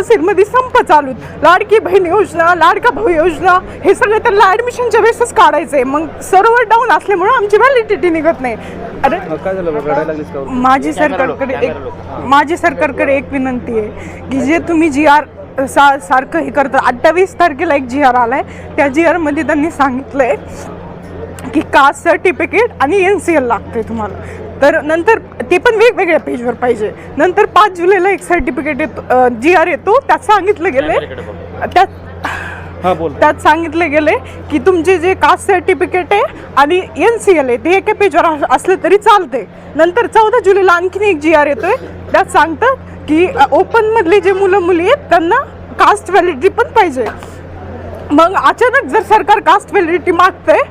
तहसीलमध्ये संप चालू. लाडकी बहीण योजना लाडका भाऊ योजना हे सगळं त्यांना ऍडमिशनच्या वेळेसच काढायचंय. मग सर्व्हर डाऊन असल्यामुळे आमची व्हॅलिडिटी निघत नाही. अरे माझी सरकारकडे एक माझी सरकारकडे एक विनंती आहे की जे तुम्ही जी आर सा सारखं हे करता. अठ्ठावीस तारखेला एक जी आर आलाय. त्या जी आरमध्ये त्यांनी सांगितलंय की कास्ट सर्टिफिकेट आणि एन सी एल लागते तुम्हाला. तर नंतर ते पण वेगवेगळ्या पेजवर पाहिजे. नंतर पाच जुलैला एक सर्टिफिकेट येतो जी आर येतो. त्यात सांगितलं गेलंय. त्यात हा बोल. त्यात सांगितले गेले की तुमचे जे कास्ट सर्टिफिकेट आहे आणि एन सी एल आहे ते एका पेजवर अस- असलं तरी चालते नंतर चौदा जुलैला आणखीन एक जी आर येतोय. त्यात सांगतात की ओपन मधले जे मुलं मुली आहेत त्यांना कास्ट व्हॅलिडिटी पण पाहिजे. मग अचानक जर सरकार कास्ट व्हॅलिडिटी मागतंय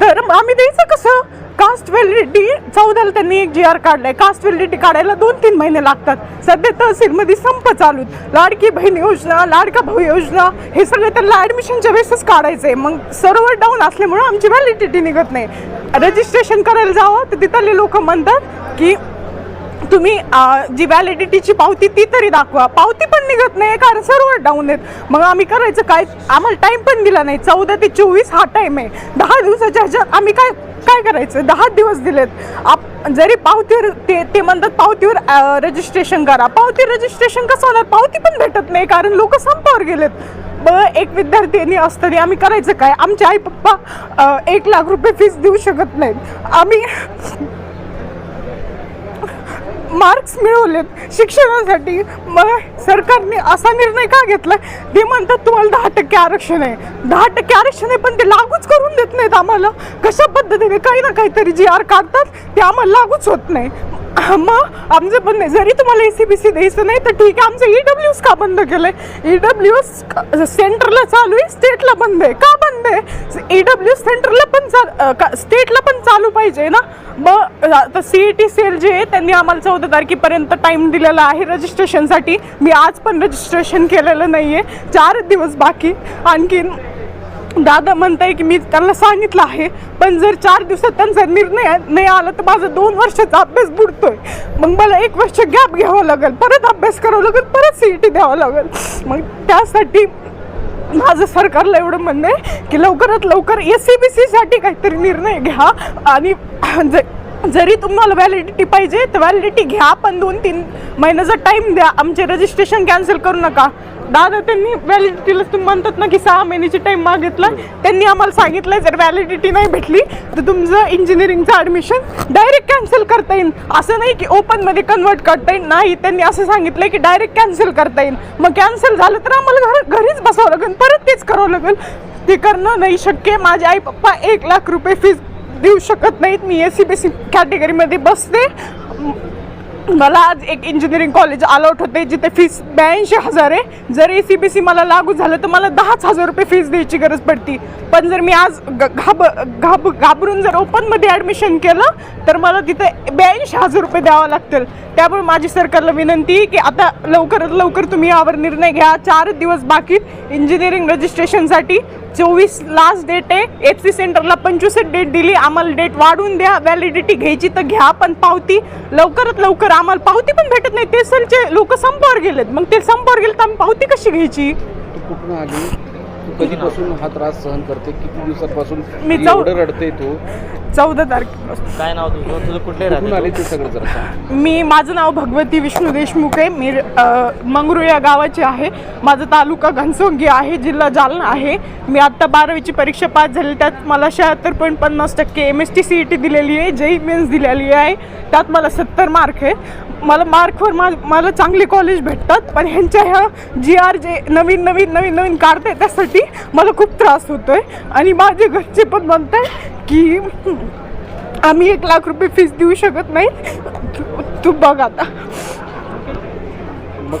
तर मग आम्ही द्यायचं कसं? कास्ट व्हॅलिडिटी चौदाला त्यांनी एक जी आर काढलाय. कास्ट व्हॅलिडिटी काढायला दोन तीन महिने लागतात. सध्या तहसीलमध्ये संप चालू आहेत. लाडकी बहीण योजना लाडका भाऊ योजना हे सगळं त्यांना ॲडमिशनच्या वेळेसच काढायचंय. मग सर्व्हर डाऊन असल्यामुळं आमची व्हॅलिडिटी निघत नाही. रजिस्ट्रेशन करायला जावं तर तिथले लोक म्हणतात की तुम्ही जी व्हॅलिडिटीची पावती ती तरी दाखवा. पावती पण निघत नाही कारण सर्व डाऊन आहेत. मग आम्ही करायचं काय? आम्हाला टाईम पण दिला नाही. चौदा ते चोवीस हा टाइम आहे. दहा दिवसाच्या ह्याच्यात आम्ही काय काय करायचं? दहा दिवस दिलेत. आप जरी पावतीवर ते ते म्हणतात पावतीवर रजिस्ट्रेशन करा. पावती रजिस्ट्रेशन कसं होणार? पावती पण भेटत नाही कारण लोक संपावर गेलेत. मग एक विद्यार्थ्यांनी असताना आम्ही करायचं काय? आमचे आई पप्पा एक लाख रुपये फीस देऊ शकत नाहीत. आम्ही मार्क्स मिळवलेत. शिक्षणासाठी मग सरकारने असा निर्णय का घेतला? ते म्हणतात तुम्हाला दहा टक्के आरक्षण आहे. दहा टक्के आरक्षण आहे पण ते लागूच करून देत नाहीत आम्हाला. कशा पद्धतीने काही ना काहीतरी जी आर काढतात ते आम्हाला लागूच होत नाही. मग? आमचं पण नाही. जरी तुम्हाला ए सी बी सी द्यायचं नाही तर ठीक आहे. आमचं ई डब्ल्यू एस का बंद केलं आहे e ई डब्ल्यू एस सेंटरला चालू आहे स्टेटला बंद आहे. का बंद आहे? ई डब्ल्यू एस सेंटरला पण चाल स्टेटला पण चालू पाहिजे ना? मग आता सी ई टी सेल जे आहे त्यांनी आम्हाला चौदा तारखेपर्यंत टाईम दिलेला आहे रजिस्ट्रेशनसाठी मी आज पण रजिस्ट्रेशन केलेलं नाही आहे चार दिवस बाकी. आणखीन दादा म्हणताय की मी त्यांना सांगितलं आहे पण जर चार दिवसात त्यांचा निर्णय नाही आला तर माझा दोन वर्षाचा अभ्यास बुडतोय. मग मला एक वर्ष गॅप घ्यावं लागेल परत अभ्यास करावा लागेल परत सी ई टी द्यावं लागेल. मग त्यासाठी माझं सरकारला एवढं म्हणणं आहे की लवकरात लवकर एस सी बी सीसाठी काहीतरी निर्णय घ्या आणि जे जरी तुम्हाला व्हॅलिडिटी पाहिजे तर व्हॅलिडिटी घ्या पण दोन तीन महिन्याचा टाईम द्या. आमचे रजिस्ट्रेशन कॅन्सल करू नका. दादा त्यांनी व्हॅलिडिटीला तुम्ही म्हणतात ना की सहा महिन्याची टाईम मागितला त्यांनी आम्हाला सांगितलं जर व्हॅलिडिटी नाही भेटली तर तुमचं इंजिनिअरिंगचं ॲडमिशन डायरेक्ट कॅन्सल करता येईल. असं नाही की ओपनमध्ये कन्वर्ट करता येईल. नाही त्यांनी असं सांगितलं की डायरेक्ट कॅन्सल करता येईल. मग कॅन्सल झालं तर आम्हाला घर घरीच बसावं लागेल. परत तेच करावं लागेल. ते करणं नाही शक्य. माझे आई पप्पा एक लाख रुपये फीज देऊ शकत नाहीत. मी एस सी बी सी कॅटेगरीमध्ये बसते. मला आज एक इंजिनिअरिंग कॉलेज अलॉट होते जिथे फीस ब्याऐंशी हजार आहे. जर ए सी बी सी मला लागू झालं तर मला दहाच हजार रुपये फीस द्यायची गरज पडती. पण जर मी आज ग- घाब घाब घाबरून जर ओपनमध्ये ॲडमिशन केलं तर मला तिथे ब्याऐंशी हजार रुपये द्यावं लागतील. त्यामुळे माझी सरकारला विनंती आहे की आता लवकरात लवकर तुम्ही यावर निर्णय घ्या. चार दिवस बाकी इंजिनिअरिंग रजिस्ट्रेशनसाठी चोवीस लास्ट डेट आहे. एफ सी सेंटरला पंचवीस डेट दिली. आम्हाला डेट वाढवून द्या. व्हॅलिडिटी घ्यायची तर घ्या. पण पावती लवकरात लवकर आम्हाला पावती पण भेटत नाही. ते सरचे लोक संपावर गेलेत. मग ते संपावर गेले तर आम्ही पावती कशी घ्यायची? कुठून आली? कधीपासून हा त्रास सहन करते? किती दिवसापासून मी एवढं रडते तू? चौदा तारखेपासून. काय नाव तुझं? तुझं कुठले कुठून आली राहते ते सगळं जरा सांग. मी माझं नाव भगवती विष्णू देशमुख आहे. मी अ, मंगरू या गावाचे आहे. माझा तालुका घनसोंगी आहे जिल्हा जालना आहे. मी आत्ता बारावीची परीक्षा पास झाली. त्यात मला शहात्तर पॉईंट पन्नास टक्के M S T C E T दिलेली आहे जेई मेन्स दिलेली आहे. त्यात मला सत्तर मार्क आहे मला मार्कवर मा मला चांगले कॉलेज भेटतात पण ह्यांच्या ह्या जी आर जे नवीन नवीन नवीन नवीन काढते त्यासाठी मला खूप त्रास होतो आहे आणि माझे घरचे पण म्हणत आहे की आम्ही एक लाख रुपये फीस देऊ शकत नाही तू- तू बघ आता. मग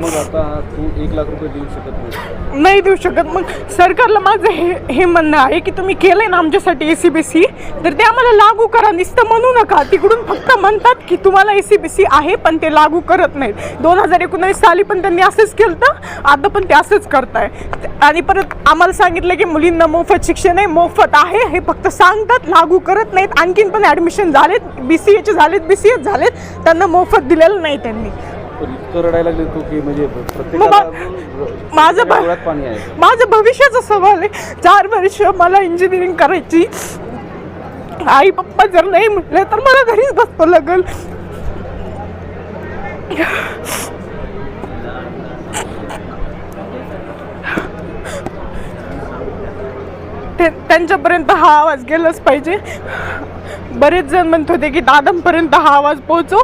मग आता तू एक लाख रुपये देऊ शकत नाही. नाही देऊ शकत. मग सरकारला माझं हे हे म्हणणं आहे की तुम्ही केलंय ना आमच्यासाठी ए सी बी सी तर ते आम्हाला लागू करा. नुसतं म्हणू नका. तिकडून फक्त म्हणतात की तुम्हाला ए सी बी सी आहे पण ते लागू करत नाहीत. दोन हजार एकोणावीस साली पण त्यांनी असंच केलं तर आता पण ते असंच करताय. आणि परत आम्हाला सांगितलं की मुलींना मोफत शिक्षण आहे मोफत आहे हे फक्त सांगतात लागू करत नाहीत. आणखीन पण ॲडमिशन झालेत बी सी एचे झालेत बी सी एच झालेत. त्यांना मोफत दिलेलं नाही त्यांनी. पण इतकं रडायला लागले तू की म्हणजे माझं पाणी आहे. माझं भविष्याचा सवाल आहे. चार वर्ष मला इंजिनिअरिंग करायची. आई पप्पा जर नाही म्हटले तर मला घरीच बसतो लागल. ते त्यांच्यापर्यंत हा आवाज गेलाच पाहिजे. बरेच जण म्हणत होते की दादांपर्यंत हा आवाज पोहोचो.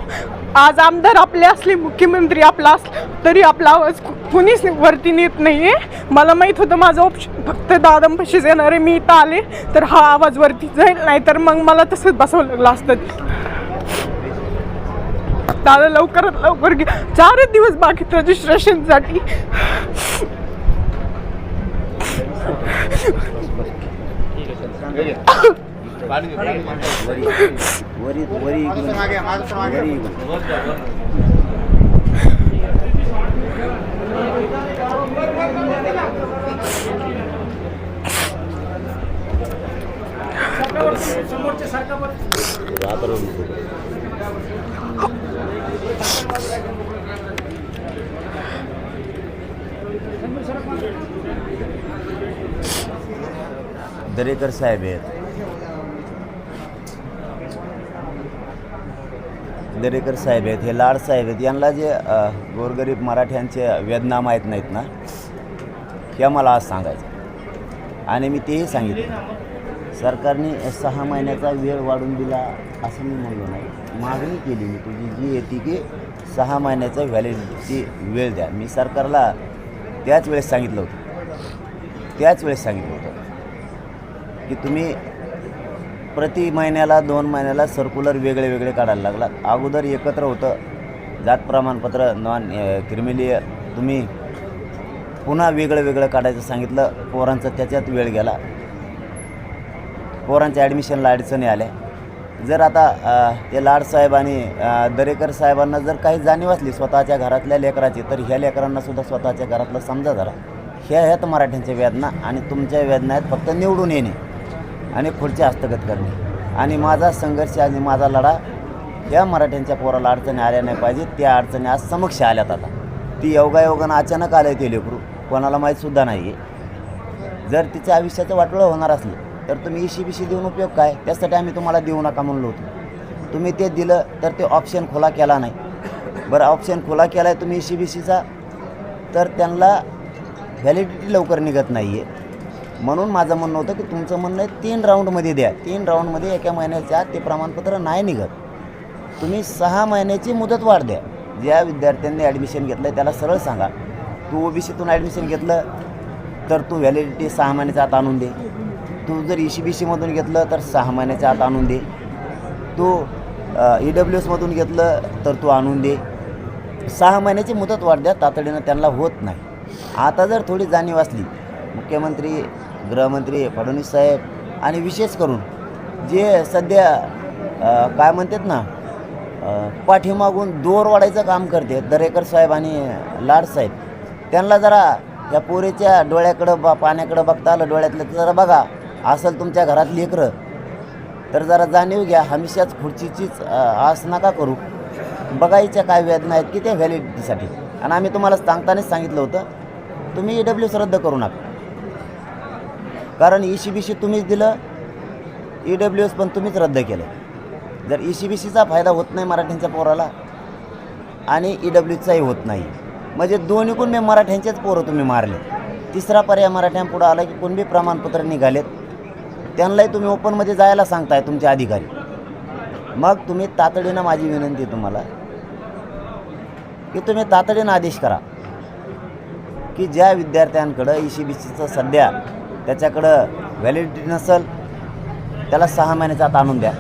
आज आमदार आपले असले मुख्यमंत्री आपला असला तरी आपला आवाज कुणीच वरती नेत नाही आहे मला माहीत होतं माझं ऑप्शन फक्त दादांपाशीच येणार आहे मी इथं आले तर हा आवाज वरती जाईल नाही तर मग मला तसंच बसावं लागलं असतं. दादा लवकरात लवकर घे. चारच दिवस बाकी रजिस्ट्रेशनसाठी वरी दरेकर साहेब आहेत. दरेकर साहेब आहेत हे लाड साहेब आहेत यांना जे गोरगरीब मराठ्यांचे वेदना माहीत नाहीत ना हे मला आज सांगायचं आणि मी तेही सांगितलं सरकारने सहा महिन्याचा वेळ वाढून दिला असं मी म्हणलो नाही. मागणी केली मी तुझी जी येते की सहा महिन्याचा व्हॅलिडिटी वेळ द्या. मी सरकारला त्याच वेळेस सांगितलं होतं. त्याच वेळेस सांगितलं होतं की तुम्ही प्रति महिन्याला दोन महिन्याला सर्क्युलर वेगळे वेगळे काढायला लागला अगोदर एकत्र होतं. जात प्रमाणपत्र नॉन क्रिमिलिय. तुम्ही पुन्हा वेगळं वेगळं काढायचं सांगितलं. पोरांचं त्याच्यात वेळ गेला. पोरांच्या ॲडमिशनला अडचणी आल्या. जर आता ते लाड साहेब आणि दरेकर साहेबांना जर काही जाणीव असली स्वतःच्या घरातल्या लेकराची तर ह्या लेकरांना सुद्धा स्वतःच्या घरातलं समजा जरा. ह्या ह्यात मराठ्यांच्या वेदना आणि तुमच्या वेदना आहेत फक्त निवडून येणे. आणि पुढचे हस्तगत करणे. आणि माझा संघर्ष आणि माझा लढा या मराठ्यांच्या पोराला अडचणी आल्या नाही पाहिजे त्या अडचणी आज समक्ष आल्यात आता. ती योगायोगानं अचानक आलं ते लेकरू कोणाला माहीतसुद्धा नाही आहे जर तिच्या आयुष्याचं वाटोळं होणार असलं तर तुम्ही इशी बिशी देऊन उपयोग काय? त्यासाठी आम्ही तुम्हाला देऊ नका म्हणलो होतो तुम्ही ते दिलं तर ते ऑप्शन खुला केला नाही. बरं ऑप्शन खुला केला आहे तुम्ही इशी बिशीचा तर त्यांना व्हॅलिडिटी लवकर निघत नाही आहे म्हणून माझं म्हणणं होतं की तुमचं म्हणणं आहे तीन राऊंडमध्ये द्या. तीन राऊंडमध्ये एका महिन्याच्या आत ते प्रमाणपत्र नाही निघत. तुम्ही सहा महिन्याची मुदत वाढ द्या. ज्या विद्यार्थ्यांनी ॲडमिशन घेतलं आहे त्याला सरळ सांगा. तू ओबीसीतून ॲडमिशन घेतलं तर तू व्हॅलिडिटी सहा महिन्याच्या आत आणून दे. तू जर ई सी बी सीमधून घेतलं तर सहा महिन्याच्या आत आणून दे. तू ई डब्ल्यू एसमधून घेतलं तर तू आणून दे. सहा महिन्याची मुदत वाढ द्या तातडीनं त्यांना होत नाही. आता जर थोडी जाणीव असली मुख्यमंत्री गृहमंत्री फडणवीस साहेब आणि विशेष करून जे सध्या काय म्हणतात ना पाठीमागून दोर वाढायचं काम करते दरेकर साहेब आणि लाड साहेब त्यांना जरा या पोरीच्या डोळ्याकडं बा पाण्याकडं बघता आलं डोळ्यातलं तर जरा बघा असेल तुमच्या घरात लेकरं. तर जरा जाणीव घ्या हमेशाच खुर्चीचीच आस नका करू. बघायच्या काय वेदना आहेत की त्या व्हॅलिडिटीसाठी आणि आम्ही तुम्हाला सांगतानाच सांगितलं होतं तुम्ही ई डब्ल्यू रद्द करू नका. कारण ई सी बी सी तुम्हीच दिलं ई डब्ल्यू एस पण तुम्हीच रद्द केलं. जर ई सी बी सीचा फायदा होत नाही मराठ्यांच्या पोराला आणि ई डब्ल्यूचाही होत नाही. म्हणजे दोन्हीकून मी मराठ्यांचेच पोरं तुम्ही मारले. तिसरा पर्याय मराठ्यांपुढं आला की कोणबी प्रमाणपत्र निघालेत त्यांनाही तुम्ही ओपनमध्ये जायला सांगताय तुमचे अधिकारी. मग तुम्ही तातडीनं माझी विनंती आहे तुम्हाला की तुम्ही तातडीनं आदेश करा की ज्या विद्यार्थ्यांकडं ई सी बी सीचं सध्या त्याच्याकडं व्हॅलिडिटी नसेल त्याला सहा महिन्याचा आत आणून द्या.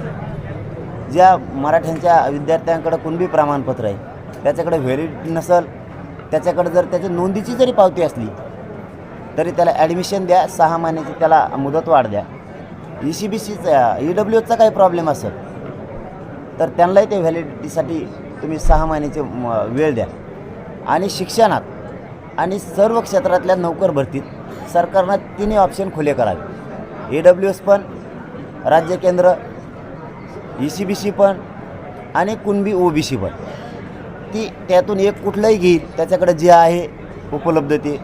ज्या मराठ्यांच्या विद्यार्थ्यांकडं कुणबी प्रमाणपत्र आहे त्याच्याकडे व्हॅलिडिटी नसेल त्याच्याकडे जर त्याची नोंदीची जरी पावती असली तरी त्याला ॲडमिशन द्या सहा महिन्याची त्याला मुदत वाढ द्या. ई सी बी सीचा ई डब्ल्यू काही प्रॉब्लेम असेल तर त्यांनाही ते व्हॅलिडिटीसाठी तुम्ही सहा महिन्याची वेळ द्या. आणि शिक्षणात आणि सर्व क्षेत्रातल्या नोकर भरतीत सरकारनं तिन्ही ऑप्शन खुले करावे. ए डब्ल्यू एस पण राज्य केंद्र ई सी बी सी पण आणि कुणबी ओ बी सी पण. ती त्यातून एक कुठलंही घेईल त्याच्याकडे जे आहे उपलब्ध ते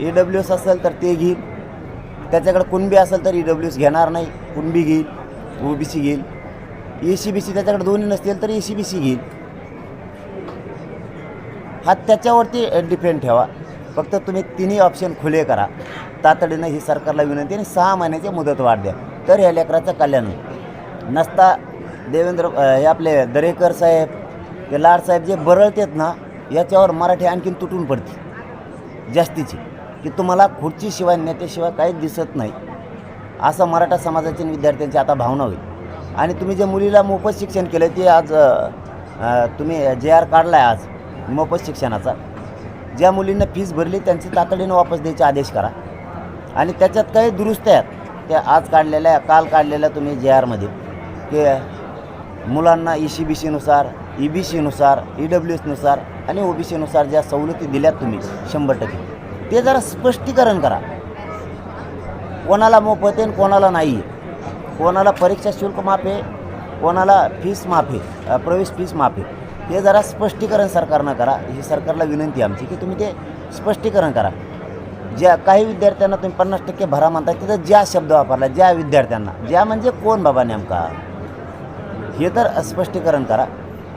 ई डब्ल्यू एस असेल तर ते घेईल. त्याच्याकडे कुणबी असेल तर ई डब्ल्यू एस घेणार नाही. कुणबी घेईल ओ बी सी घेईल. ए सी बी सी त्याच्याकडे दोन्ही नसतील तर ए सी बी सी घेईल. हा त्याच्यावरती डिपेंड ठेवा. फक्त तुम्ही तिन्ही ऑप्शन खुले करा. तातडीनं ही सरकारला विनंती आणि सहा महिन्याची मुदत वाढ द्या. तर ह्या लेकराचं कल्याण होईल. नसता देवेंद्र हे आपले दरेकर साहेब ते लाडसाहेब जे बरळतेत ना याच्यावर मराठी आणखीन तुटून पडते जास्तीची. की तुम्हाला खुर्चीशिवाय नेत्याशिवाय काहीच दिसत नाही. असं मराठा समाजाच्या विद्यार्थ्यांची आता भावना होईल. आणि तुम्ही जे मुलीला मोफत शिक्षण केलं ते आज तुम्ही जे आर काढला आहे आज मोफत शिक्षणाचा ज्या मुलींना फीस भरली त्यांची तातडीनं वापस द्यायचे आदेश करा. आणि त्याच्यात काही दुरुस्त्या आहेत. त्या आज काढलेल्या काल काढलेल्या तुम्ही जे आरमध्ये की मुलांना ई सी बी सीनुसार ई बी सीनुसार ई डब्ल्यू एसनुसार आणि ओ बी सीनुसार ज्या सवलती दिल्यात तुम्ही शंभर टक्के. ते जरा स्पष्टीकरण करा. कोणाला मोफत आहे आणि कोणाला नाही आहे. कोणाला परीक्षा शुल्क माफ आहे कोणाला फीस माफ आहे प्रवेश फीस माफ आहे. हे जरा स्पष्टीकरण सरकारनं करा. ही सरकारला विनंती आमची की तुम्ही ते स्पष्टीकरण करा. ज्या काही विद्यार्थ्यांना तुम्ही पन्नास टक्के भरा म्हणता तिथं ज्या शब्द वापरला ज्या विद्यार्थ्यांना ज्या म्हणजे कोण बाबा नेमका? हे तर स्पष्टीकरण करा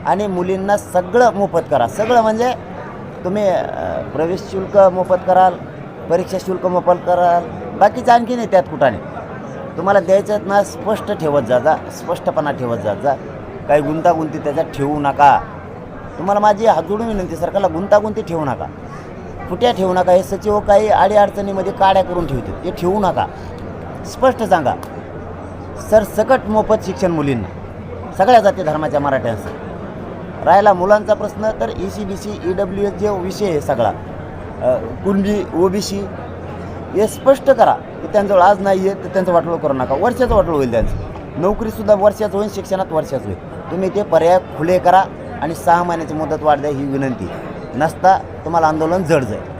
आणि मुलींना सगळं मोफत करा. सगळं म्हणजे तुम्ही प्रवेश शुल्क मोफत कराल परीक्षा शुल्क मोफत कराल बाकीचं आणखी नाही त्यात कुठाने तुम्हाला द्यायचं आहेत ना स्पष्ट ठेवत जा जा स्पष्टपणा ठेवत जा जा. काही गुंतागुंती त्याच्यात ठेवू नका. तुम्हाला माझी हात जोडून विनंती सरकारला गुंतागुंती ठेवू नका. कुठ्या ठेवू नका हे सचिव काही अडीअडचणीमध्ये काड्या करून ठेवते ते ठेवू नका. स्पष्ट सांगा सरसकट मोफत शिक्षण मुलींना सगळ्या जाती धर्माच्या मराठ्यांचं. राहिला मुलांचा प्रश्न तर E C B C E W S जे विषय आहे सगळा कुणबी ओ बी सी हे स्पष्ट करा की त्यांजवळ आज नाही आहे तर त्यांचं वाटोळं करू नका. वर्षाचं वाटोळं होईल त्यांचं. नोकरीसुद्धा वर्षाचं होईल शिक्षणात वर्षाचं होईल. तुम्ही ते पर्याय खुले करा आणि सहा महिन्याची मुदत वाढ द्या ही विनंती. नसता तुम्हाला आंदोलन जड जाईल.